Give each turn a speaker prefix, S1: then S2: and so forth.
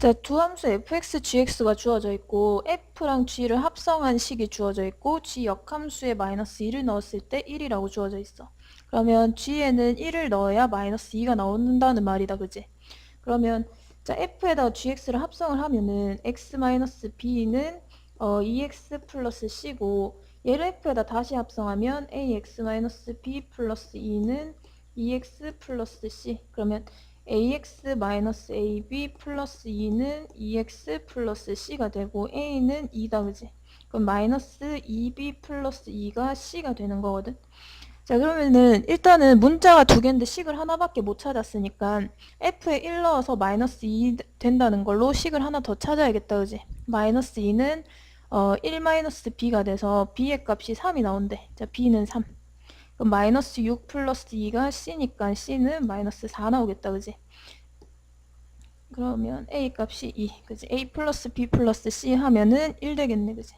S1: 자, 두 함수 fx, gx가 주어져 있고 f랑 g를 합성한 식이 주어져 있고 g 역함수에 마이너스 2를 넣었을 때 1이라고 주어져 있어. 그러면 g에는 1을 넣어야 마이너스 2가 나온다는 말이다, 그지? 그러면 자, f에다가 gx를 합성을 하면은 x 마이너스 b는 어, 2x 플러스 c고 얘를 f에다 다시 합성하면 ax 마이너스 b 플러스 2는 2x 플러스 c. 그러면 ax 마이너스 ab 플러스 2는 2x 플러스 c가 되고 a는 2다 그지? 그럼 마이너스 2b 플러스 2가 c가 되는 거거든. 자 그러면은 일단은 문자가 두 개인데 식을 하나밖에 못 찾았으니까 f에 1 넣어서 마이너스 2 된다는 걸로 식을 하나 더 찾아야겠다 그지? 마이너스 2는 어, 1 마이너스 b가 돼서 b의 값이 3이 나온대. 자 b는 3. 마이너스 6 플러스 2가 c니까 c는 마이너스 4 나오겠다 그지? 그러면 a 값이 2 그지? a 플러스 b 플러스 c 하면은 1 되겠네 그지?